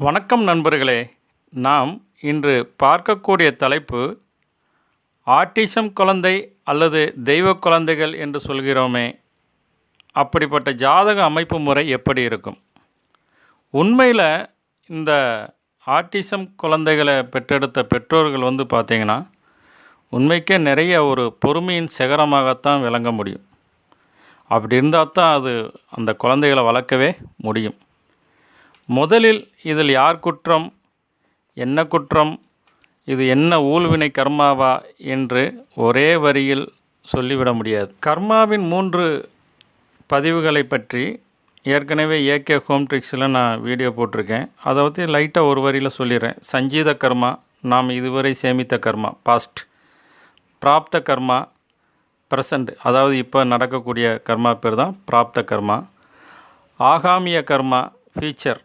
வணக்கம் நண்பர்களே. நாம் இன்று பார்க்கக்கூடிய தலைப்பு ஆட்டிசம் குழந்தை அல்லது தெய்வ குழந்தைகள் என்று சொல்கிறோமே. அப்படிப்பட்ட ஜாதக அமைப்பு முறை எப்படி இருக்கும்? உண்மையில் இந்த ஆட்டிசம் குழந்தைகளை பெற்றெடுத்த பெற்றோர்கள் வந்து பார்த்திங்கன்னா உண்மைக்கே நிறைய ஒரு பொறுமையின் சிகரமாகத்தான் விளங்க முடியும். அப்படி இருந்தால் தான் அது அந்த குழந்தைகளை வளர்க்கவே முடியும். முதலில் இதில் யார் குற்றம்? என்ன குற்றம்? இது என்ன ஊழ்வினை கர்மாவா? என்று ஒரே வரியில் சொல்லிவிட முடியாது. கர்மாவின் மூன்று பதிவுகளை பற்றி ஏற்கனவே ஏகே ஹோம் ட்ரிக்ஸில் நான் வீடியோ போட்டிருக்கேன். அதை பற்றி லைட்டாக ஒரு வரியில் சொல்லிடுறேன். சஞ்சீத கர்மா நாம் இதுவரை சேமித்த கர்மா பாஸ்ட் பிராப்த கர்மா ப்ரெசண்ட் அதாவது இப்போ நடக்கக்கூடிய கர்மா பேர் தான் பிராப்த கர்மா. ஆகாமிய கர்மா ஃபியூச்சர்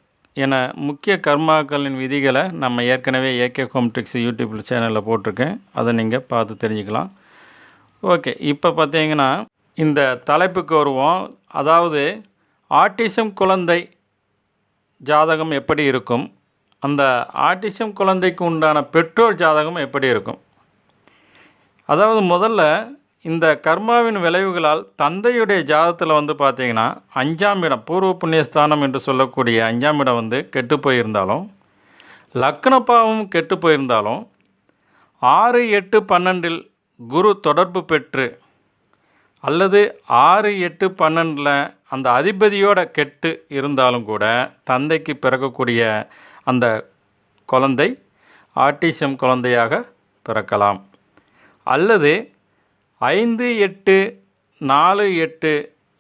என முக்கிய கர்மாக்களின் விதிகளை நம்ம ஏற்கனவே ஏகே ஹோம் ட்ரிக்ஸ் யூடியூப் சேனலில் போட்டிருக்கேன். அதை நீங்கள் பார்த்து தெரிஞ்சுக்கலாம். ஓகே இப்போ பார்த்தீங்கன்னா இந்த தலைப்புக்கு வருவோம். அதாவது ஆட்டிசம் குழந்தை ஜாதகம் எப்படி இருக்கும்? அந்த ஆட்டிசம் குழந்தைக்கு உண்டான பெற்றோர் ஜாதகம் எப்படி இருக்கும்? அதாவது முதல்ல இந்த கர்மாவின் விளைவுகளால் தந்தையுடைய ஜாதத்தில் வந்து பார்த்தீங்கன்னா அஞ்சாம் இடம் பூர்வ புண்ணியஸ்தானம் என்று சொல்லக்கூடிய அஞ்சாம் இடம் வந்து கெட்டு போயிருந்தாலும் லக்னப்பாவும் கெட்டு போயிருந்தாலும் ஆறு எட்டு பன்னெண்டில் குரு தொடர்பு பெற்று அல்லது ஆறு எட்டு பன்னெண்டில் அந்த அதிபதியோட கெட்டு இருந்தாலும் கூட தந்தைக்கு பிறக்கக்கூடிய அந்த குழந்தை ஆட்டிசம் குழந்தையாக பிறக்கலாம். அல்லது ஐந்து எட்டு நாலு எட்டு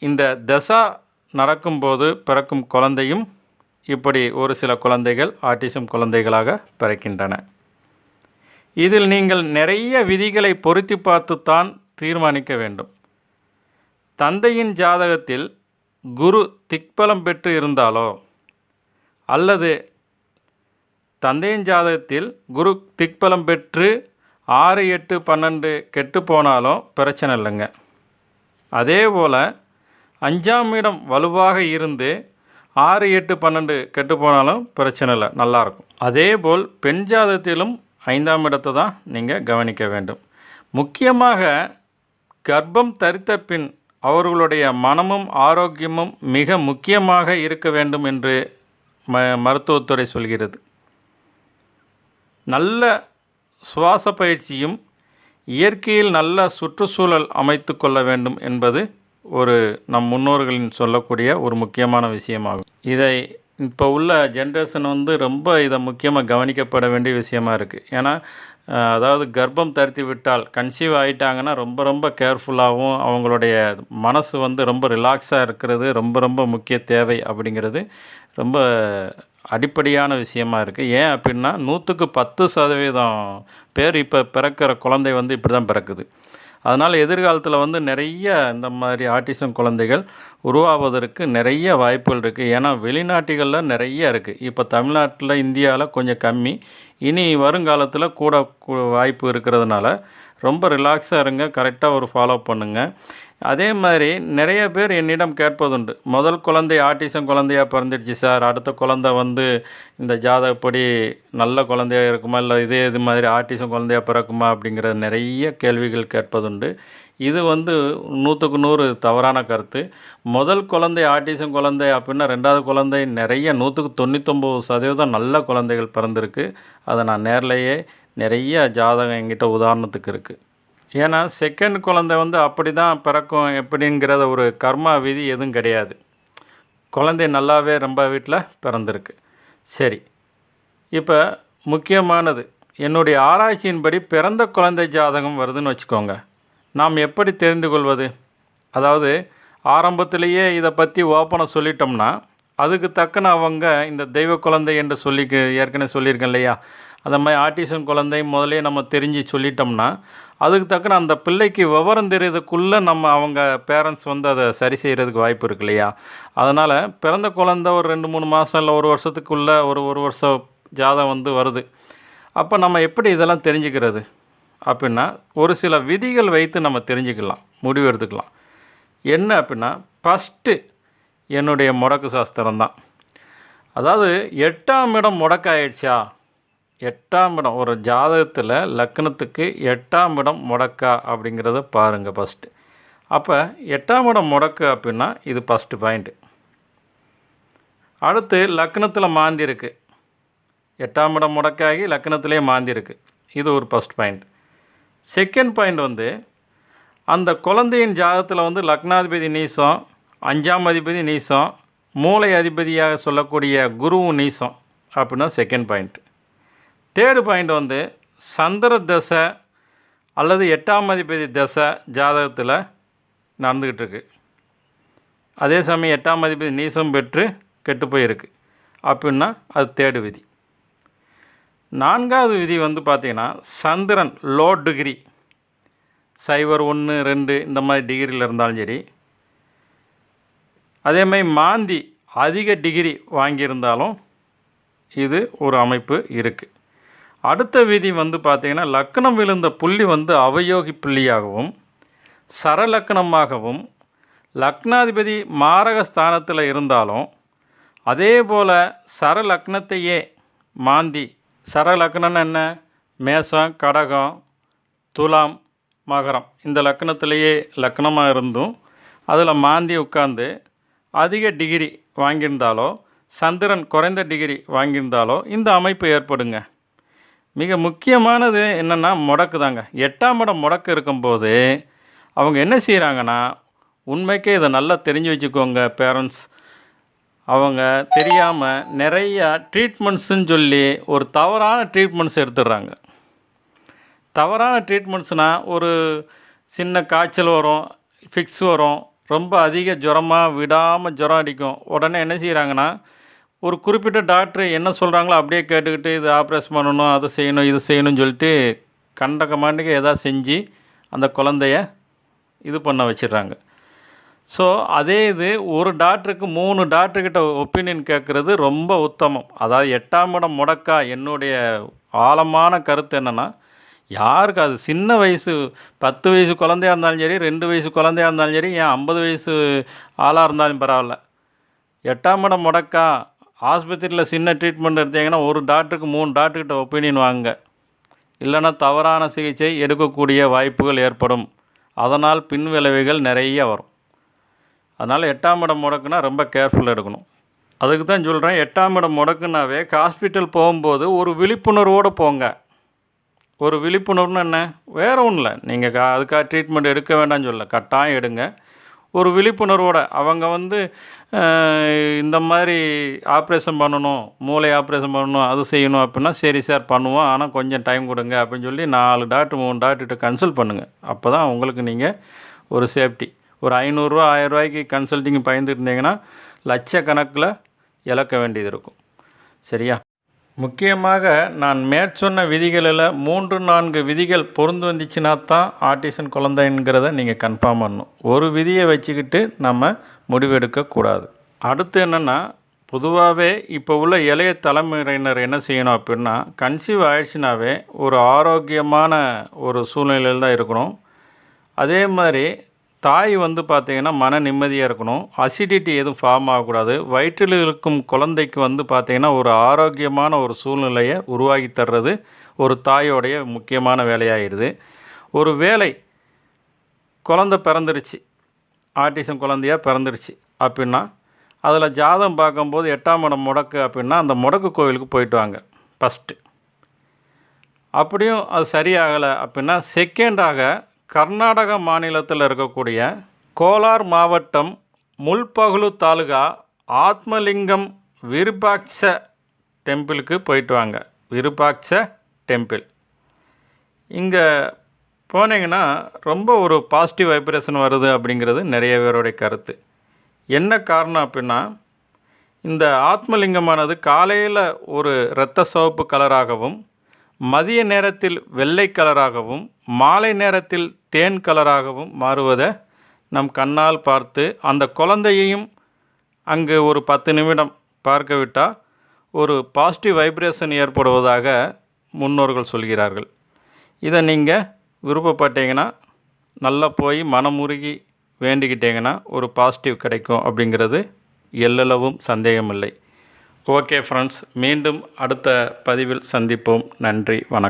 இந்த தசா நடக்கும்போது பிறக்கும் குழந்தையும் இப்படி ஒரு சில குழந்தைகள் ஆட்டிசம் குழந்தைகளாக பிறக்கின்றன. இதில் நீங்கள் நிறைய விதிகளை பொருத்தி பார்த்துத்தான் தீர்மானிக்க வேண்டும். தந்தையின் ஜாதகத்தில் குரு திக்பலம் பெற்று இருந்தாலோ அல்லது தந்தையின் ஜாதகத்தில் குரு திக்பலம் பெற்று ஆறு எட்டு பன்னெண்டு கெட்டு போனாலும் பிரச்சனை இல்லைங்க. அதே போல் அஞ்சாம் இடம் வலுவாக இருந்து ஆறு எட்டு பன்னெண்டு கெட்டு போனாலும் பிரச்சனை இல்லை நல்லாயிருக்கும் அதே போல் பெண் ஜாதத்திலும் ஐந்தாம் இடத்தை தான் நீங்கள் கவனிக்க வேண்டும். முக்கியமாக கர்ப்பம் தரித்த பின் அவர்களுடைய மனமும் ஆரோக்கியமும் மிக முக்கியமாக இருக்க வேண்டும் என்று ம மருத்துவத்துறை சொல்கிறது. நல்ல சுவாச பயிற்சியும் இயற்கையில் நல்ல சுற்றுச்சூழல் அமைத்து கொள்ள வேண்டும் என்பது ஒரு நம் முன்னோர்களின் சொல்லக்கூடிய ஒரு முக்கியமான விஷயமாகும். இதை இப்போ உள்ள ஜென்ரேஷன் வந்து ரொம்ப இதை முக்கியமாக கவனிக்கப்பட வேண்டிய விஷயமா இருக்குது ஏன்னா அதாவது கர்ப்பம் தரித்து விட்டால் கன்சீவ் ஆகிட்டாங்கன்னா ரொம்ப ரொம்ப கேர்ஃபுல்லாகவும் அவங்களுடைய மனசு வந்து ரொம்ப ரிலாக்ஸாக இருக்கிறது ரொம்ப ரொம்ப முக்கிய தேவை அப்படிங்கிறது ரொம்ப அடிப்படையான விஷயமா இருக்குது ஏன் அப்படின்னா நூற்றுக்கு பத்து சதவீதம் பேர் இப்போ பிறக்கிற குழந்தை வந்து இப்படி தான் பிறக்குது. அதனால் எதிர்காலத்தில் வந்து நிறைய இந்த மாதிரி ஆட்டிசம் குழந்தைகள் உருவாவதற்கு நிறைய வாய்ப்புகள் இருக்குது ஏன்னா வெளிநாட்டுகளில் நிறைய இருக்குது இப்போ தமிழ்நாட்டில் இந்தியாவில் கொஞ்சம் கம்மி. இனி வருங்காலத்தில் கூட வாய்ப்பு இருக்கிறதுனால ரொம்ப ரிலாக்ஸாக இருங்க கரெக்டாக ஒரு ஃபாலோ பண்ணுங்கள் அதே மாதிரி நிறைய பேர் என்னிடம் கேட்பதுண்டு முதல் குழந்தை ஆட்டிசம் குழந்தையா பிறந்துடுச்சு சார் அடுத்த குழந்தை வந்து இந்த ஜாதகப்படி நல்ல குழந்தையா இருக்குமா இல்லை இதே இது மாதிரி ஆட்டிசம் குழந்தையா பிறக்குமா? அப்படிங்கிற நிறைய கேள்விகள் கேட்பதுண்டு. இது வந்து நூற்றுக்கு நூறு தவறான கருத்து. முதல் குழந்தை ஆட்டிசம் குழந்தை அப்படின்னா ரெண்டாவது குழந்தை நிறைய நூற்றுக்கு தொண்ணூத்தொம்பது சதவீதம் நல்ல குழந்தைகள் பிறந்திருக்கு. அதை நான் நேர்லேயே நிறைய ஜாதகம் எங்கிட்ட உதாரணத்துக்கு இருக்குது ஏன்னா செகண்ட் குழந்தை வந்து அப்படி தான் பிறக்கும் எப்படிங்கிறத ஒரு கர்மா விதி எதுவும் கிடையாது. குழந்தை நல்லாவே ரொம்ப வீட்டில் பிறந்திருக்கு. சரி. இப்போ முக்கியமானது என்னுடைய ஆராய்ச்சியின்படி பிறந்த குழந்தை ஜாதகம் வருதுன்னு வச்சுக்கோங்க. நாம் எப்படி தெரிந்து கொள்வது? அதாவது ஆரம்பத்திலேயே இதை பற்றி ஓப்பனாக சொல்லிட்டோம்னா அதுக்கு தக்கன அவங்க இந்த தெய்வ குழந்தை என்று சொல்லி ஏற்கனவே சொல்லியிருக்கேன் இல்லையா? அந்த மாதிரி ஆட்டிசம் குழந்தை முதலே நம்ம தெரிஞ்சு சொல்லிட்டோம்னா அதுக்கு தக்கன அந்த பிள்ளைக்கு விவரம் தெரியறதுக்குள்ளே நம்ம அவங்க பேரண்ட்ஸ் வந்து அதை சரி செய்கிறதுக்கு வாய்ப்பு இருக்கு இல்லையா? அதனால் பிறந்த குழந்தை ஒரு ரெண்டு மூணு மாதம் இல்லை ஒரு வருஷத்துக்குள்ளே ஒரு ஒரு வருஷம் ஜாதகம் வந்து வருது. அப்போ நம்ம எப்படி இதெல்லாம் தெரிஞ்சுக்கிறது? அப்படின்னா ஒரு சில விதிகள் வைத்து நம்ம தெரிஞ்சுக்கலாம் முடிவு எடுத்துக்கலாம். என்ன அப்படின்னா ஃபஸ்ட்டு என்னுடைய முடக்கு சாஸ்திரம் தான் அதாவது எட்டாம் இடம் முடக்காயிடுச்சா? எட்டாம் இடம் ஒரு ஜாதகத்தில் லக்னத்துக்கு எட்டாம் இடம் முடக்கா அப்படிங்கிறத பாருங்கள் ஃபஸ்ட்டு அப்போ எட்டாம் இடம் முடக்கு அப்படின்னா இது ஃபஸ்ட்டு பாயிண்ட்டு அடுத்து லக்னத்தில் மாந்தி இருக்குது எட்டாம் இடம் முடக்காகி லக்னத்திலே மாந்தி இருக்குது இது ஒரு ஃபஸ்ட் பாயிண்ட் செகண்ட் பாயிண்ட் வந்து அந்த குழந்தையின் ஜாதகத்தில் வந்து லக்னாதிபதி நீசம் அஞ்சாம் அதிபதி நீசம் மூளை அதிபதியாக சொல்லக்கூடிய குருவும் நீசம் அப்படின்னா செகண்ட் பாயிண்ட் தேர்டு பாயிண்ட் வந்து சந்திர தசை அல்லது எட்டாம் அதிபதி தசை ஜாதகத்தில் நடந்துக்கிட்டு இருக்கு அதே சமயம் எட்டாம் அதிபதி நீசம் பெற்று கெட்டு போயிருக்கு. அப்படின்னா அது தேர்டு விதி. நான்காவது விதி வந்து பார்த்திங்கன்னா சந்திரன் லோ டிகிரி சைபர் ஒன்று ரெண்டு இந்த மாதிரி டிகிரியில் இருந்தாலும் சரி. அதே மாதிரி மாந்தி அதிக டிகிரி வாங்கியிருந்தாலும் இது ஒரு அமைப்பு இருக்குது அடுத்த விதி வந்து பார்த்திங்கன்னா லக்கணம் விழுந்த புள்ளி வந்து அவயோகி புள்ளியாகவும் சரலக்கணமாகவும் லக்னாதிபதி மாரக ஸ்தானத்தில் இருந்தாலும் அதே போல் சரலக்னத்தையே மாந்தி சரலக்னம்னு என்ன? மேசம் கடகம் துலாம் மகரம். இந்த லக்னத்திலேயே லக்னமாக இருந்தும் அதில் மாந்தி உட்கார்ந்து அதிக டிகிரி வாங்கியிருந்தாலோ சந்திரன் குறைந்த டிகிரி வாங்கியிருந்தாலோ இந்த அமைப்பு ஏற்படுங்க. மிக முக்கியமானது என்னென்னா முடக்கு தாங்க எட்டாம் இடம் முடக்கு இருக்கும்போது அவங்க என்ன செய்கிறாங்கன்னா உண்மைக்கே இதை நல்லா தெரிஞ்சு வச்சுக்கோங்க பேரண்ட்ஸ் அவங்க தெரியாமல் நிறையா ட்ரீட்மெண்ட்ஸுன்னு சொல்லி ஒரு தவறான ட்ரீட்மெண்ட்ஸ் எடுத்துடுறாங்க. தவறான ட்ரீட்மெண்ட்ஸ்னால் ஒரு சின்ன காய்ச்சல் வரும் ஃபிக்ஸ் வரும் ரொம்ப அதிக ஜுரமாக விடாமல் ஜுரம் அடிக்கும். உடனே என்ன செய்கிறாங்கன்னா ஒரு குறிப்பிட்ட டாக்டர் என்ன சொல்கிறாங்களோ அப்படியே கேட்டுக்கிட்டு இது ஆப்ரேஷன் பண்ணணும் அதை செய்யணும் இது செய்யணும்னு சொல்லிட்டு கண்ட மாட்டுக்கு எதாவது செஞ்சு அந்த குழந்தைய இது பண்ண வச்சிடுறாங்க. ஸோ அதே இது ஒரு டாக்டருக்கு மூணு டாக்டர்கிட்ட ஒப்பீனியன் கேட்குறது ரொம்ப உத்தமம். அதாவது எட்டாம் இடம் முடக்கா என்னுடைய ஆழமான கருத்து என்னென்னா யாருக்கு அது சின்ன வயசு பத்து வயசு குழந்தையா இருந்தாலும் சரி ரெண்டு வயசு குழந்தையா இருந்தாலும் சரி ஏன் ஐம்பது வயசு ஆளாக இருந்தாலும் பரவாயில்ல. எட்டாம் இடம் முடக்கா ஆஸ்பத்திரியில் சின்ன ட்ரீட்மெண்ட் எடுத்தீங்கன்னா ஒரு டாக்டருக்கு மூணு டாக்டர்கிட்ட ஒப்பீனியன் வாங்க இல்லைன்னா தவறான சிகிச்சை எடுக்கக்கூடிய வாய்ப்புகள் ஏற்படும். அதனால் பின் விளைவுகள் நிறைய வரும். அதனால் எட்டாம் இடம் முடக்குனா ரொம்ப கேர்ஃபுல்லாக எடுக்கணும் அதுக்கு தான் சொல்கிறேன் எட்டாம் இடம் முடக்குனாவே ஹாஸ்பிட்டல் போகும்போது ஒரு விழிப்புணர்வோடு போங்க. ஒரு விழிப்புணர்வுன்னு என்ன? வேறு ஒன்றும் இல்லை. நீங்கள் கா அதுக்காக ட்ரீட்மெண்ட் எடுக்க வேண்டாம்னு சொல்ல கட்டாயம் எடுங்க. ஒரு விழிப்புணர்வோடு. அவங்க வந்து இந்த மாதிரி ஆப்ரேஷன் பண்ணணும் மூளை ஆப்ரேஷன் பண்ணணும் அது செய்யணும் அப்படின்னா சரி சார் பண்ணுவோம். ஆனால் கொஞ்சம் டைம் கொடுங்க அப்படின்னு சொல்லி நாலு டாக்டர் மூணு டாக்டர்கிட்ட கன்சல்ட் பண்ணுங்கள் அப்போ தான் உங்களுக்கு நீங்கள் ஒரு சேஃப்டி ஒரு ஐநூறுரூவா ஆயிரரூவாய்க்கு கன்சல்ட்டிங் பயந்துட்டு இருந்தீங்கன்னா லட்சக்கணக்கில் இழக்க வேண்டியது இருக்கும். சரியா? முக்கியமாக நான் மேற்சொன்ன விதிகளில் மூன்று நான்கு விதிகள் பொருந்து வந்துச்சுன்னா தான் ஆர்டிசன் குழந்தைங்கிறத நீங்கள் கன்ஃபார்ம் பண்ணணும். ஒரு விதியை வச்சுக்கிட்டு நம்ம முடிவெடுக்கக்கூடாது அடுத்து என்னென்னா பொதுவாகவே இப்போ உள்ள இளைய தலைமுறையினர் என்ன செய்யணும் அப்படின்னா கன்சீவ் ஆயிடுச்சுனாவே ஒரு ஆரோக்கியமான ஒரு சூழ்நிலையில் தான் இருக்கணும். அதே மாதிரி தாய் வந்து பார்த்திங்கன்னா மன நிம்மதியாக இருக்கணும். அசிடிட்டி எதுவும் ஃபார்ம் ஆகக்கூடாது. வயிற்றில் இருக்கும் குழந்தைக்கு வந்து பார்த்திங்கன்னா ஒரு ஆரோக்கியமான ஒரு சூழ்நிலையை உருவாக்கி தர்றது ஒரு தாயோடைய முக்கியமான வேலையாகிடுது ஒரு வேலை குழந்தை பிறந்துருச்சு. ஆட்டிசம் குழந்தையா பிறந்துருச்சு அப்படின்னா அதில் ஜாதகம் பார்க்கும்போது எட்டாம் இடம் முடக்கு அப்படின்னா அந்த முடக்கு கோவிலுக்கு போயிட்டு வாங்க. ஃபஸ்ட்டு அப்படியும் அது சரியாகலை அப்படின்னா செகண்டாக கர்நாடக மாநிலத்தில் இருக்கக்கூடிய கோலார் மாவட்டம் முல்பகுலு தாலுகா ஆத்மலிங்கம் விருபாட்ச டெம்பிளுக்கு போயிட்டு வாங்க. விருபாட்ச டெம்பிள். இங்கே போனீங்கன்னா ரொம்ப ஒரு பாசிட்டிவ் வைப்ரேஷன் வருது அப்படிங்கிறது நிறைய பேருடைய கருத்து. என்ன காரணம் அப்படின்னா இந்த ஆத்மலிங்கமானது காலையில் ஒரு இரத்த சிவப்பு கலராகவும் மதிய நேரத்தில் வெள்ளை கலராகவும் மாலை நேரத்தில் தேன் கலராகவும் மாறுவதை நம் கண்ணால் பார்த்து அந்த குழந்தையையும் அங்கு ஒரு பத்து நிமிடம் பார்க்க விட்டால் ஒரு பாசிட்டிவ் வைப்ரேஷன் ஏற்படுவதாக முன்னோர்கள் சொல்கிறார்கள். இதை நீங்கள் விருப்பப்பட்டீங்கன்னா நல்லா போய் மனமுருகி வேண்டிக்கிட்டீங்கன்னா ஒரு பாசிட்டிவ் கிடைக்கும் அப்படிங்கிறது எல்லளவும் சந்தேகமில்லை. ஓகே ஃப்ரெண்ட்ஸ் மீண்டும் அடுத்த பதிவில் சந்திப்போம். நன்றி. வணக்கம்.